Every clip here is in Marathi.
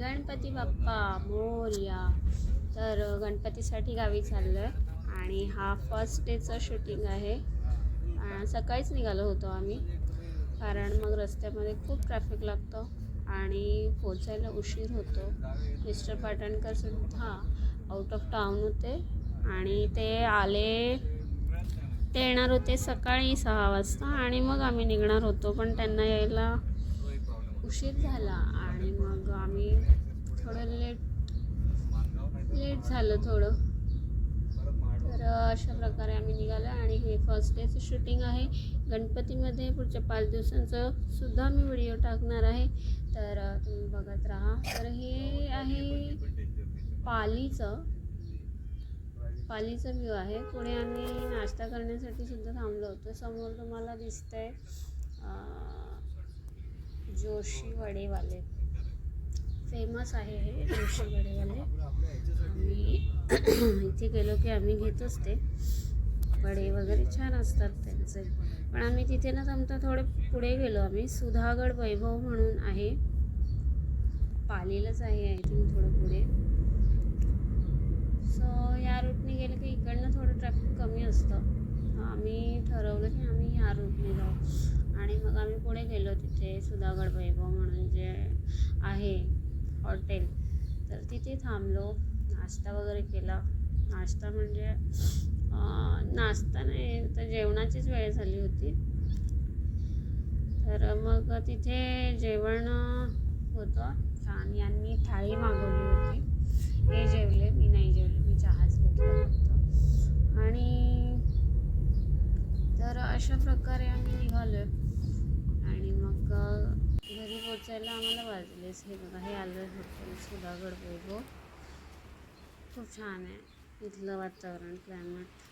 गणपती बाप्पा मोरया. तर गणपतीसाठी गावी चाललो आहे आणि हा फर्स्ट डेचं शूटिंग आहे. सकाळीच निघालो होतो आम्ही कारण मग रस्त्यामध्ये खूप ट्रॅफिक लागतं आणि पोचायला उशीर होतो. मिस्टर पाटणकरसुद्धा आउट ऑफ टाऊन होते आणि ते आले ते येणार होते सकाळी सहा वाजता आणि मग आम्ही निघणार होतो. पण त्यांना यायला उशीर झाला आणि मग आम्ही थोडं लेट लेट झालं थोडं. तर अशा प्रकारे आम्ही निघालो आणि हे फर्स्ट डेचं शूटिंग आहे. गणपतीमध्ये पुढच्या पाच दिवसांचं सुद्धा मी व्हिडिओ टाकणार आहे. तर तुम्ही बघत राहा. तर हे आहे पालीचं पालीचा व्ह्यू आहे. पुढे आम्ही नाश्ता करण्यासाठी सुद्धा थांबलो होतो. समोर तुम्हाला दिसतंय जोशी वडेवाले फेमस आहे हे जोशी वडेवाले आम्ही इथे गेलो की आम्ही घेतोच ते वडे वगैरे छान असतात त्यांचे. पण आम्ही तिथे ना थांबता थोडे पुढे गेलो आम्ही. सुधागड वैभव म्हणून आहे. पालीलाच आहे आय थिंक थोडं पुढे. सो या रूटने गेलं की इकडनं थोडं ट्रॅफिक कमी असतं. आम्ही ठरवलं की आम्ही ह्या रूटने जाऊ. आणि मग आम्ही पुढे गेलो तिथे सुधागड वैभव म्हणून जे आहे हॉटेल. तर तिथे थांबलो नाश्ता वगैरे केला. नाश्ता म्हणजे नाश्ता नाही तर जेवणाचीच वेळ झाली होती. तर मग तिथे जेवण होतं. छान यांनी थाळी मागवली होती हे जेवले मी नाही जेवले मी चहाच घेतला फक्त आणि तर अशा प्रकारे आम्ही निघालो आणि मग अ, घरी पोचायला आम्हाला वाजलेच हे बघा हे आलं होतं. सुधागड वैभव खूप छान आहे इथलं वातावरण क्लायमेट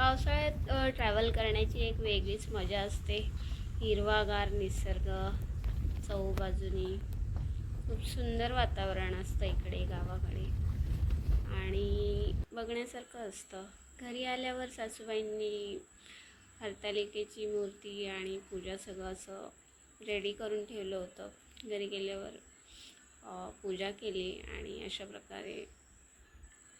पावसाळ्यात ट्रॅव्हल करण्याची एक वेगळीच मजा असते. हिरवागार निसर्ग चौबाजूनी. खूप सुंदर वातावरण असतं इकडे गावाकडे. आणि बघण्यासारखं असतं. घरी आल्यावर सासूबाईंनी हरतालिकेची मूर्ती आणि पूजा सगळं असं रेडी करून ठेवलं होतं. घरी गेल्यावर पूजा केली आणि अशा प्रकारे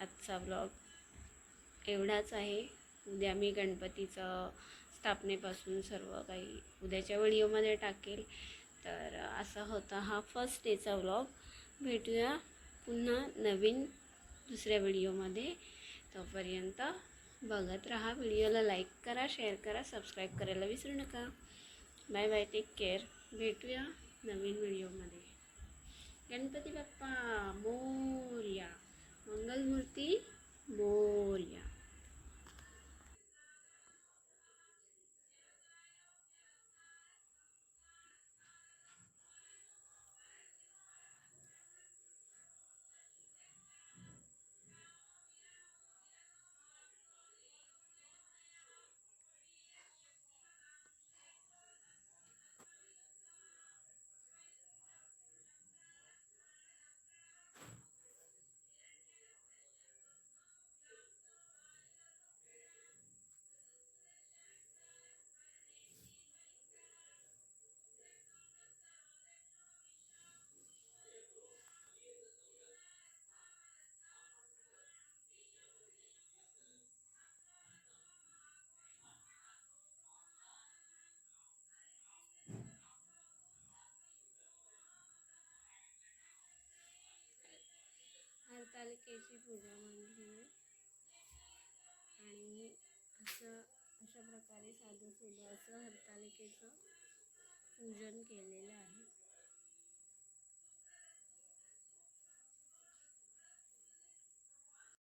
आजचा ब्लॉग एवढाच आहे. उद्या मी गणपतीचं स्थापनेपासून सर्व काही उद्याच्या व्हिडिओमध्ये टाकेल. तर असा होता हा फर्स्ट डेचा व्लॉग भेटूया पुन्हा नवीन दुसऱ्या व्हिडिओमध्ये. तोपर्यंत बघत राहा व्हिडिओला लाईक करा शेअर करा सबस्क्राईब करायला विसरू नका. बाय बाय टेक केअर भेटूया नवीन व्हिडिओमध्ये. गणपती बाप्पा मो हरतालिकेची पूजा मांडली आहे. आणि असं अशा प्रकारे साधं सुद्धा असं हरतालिकेचं पूजन केलेलं आहे.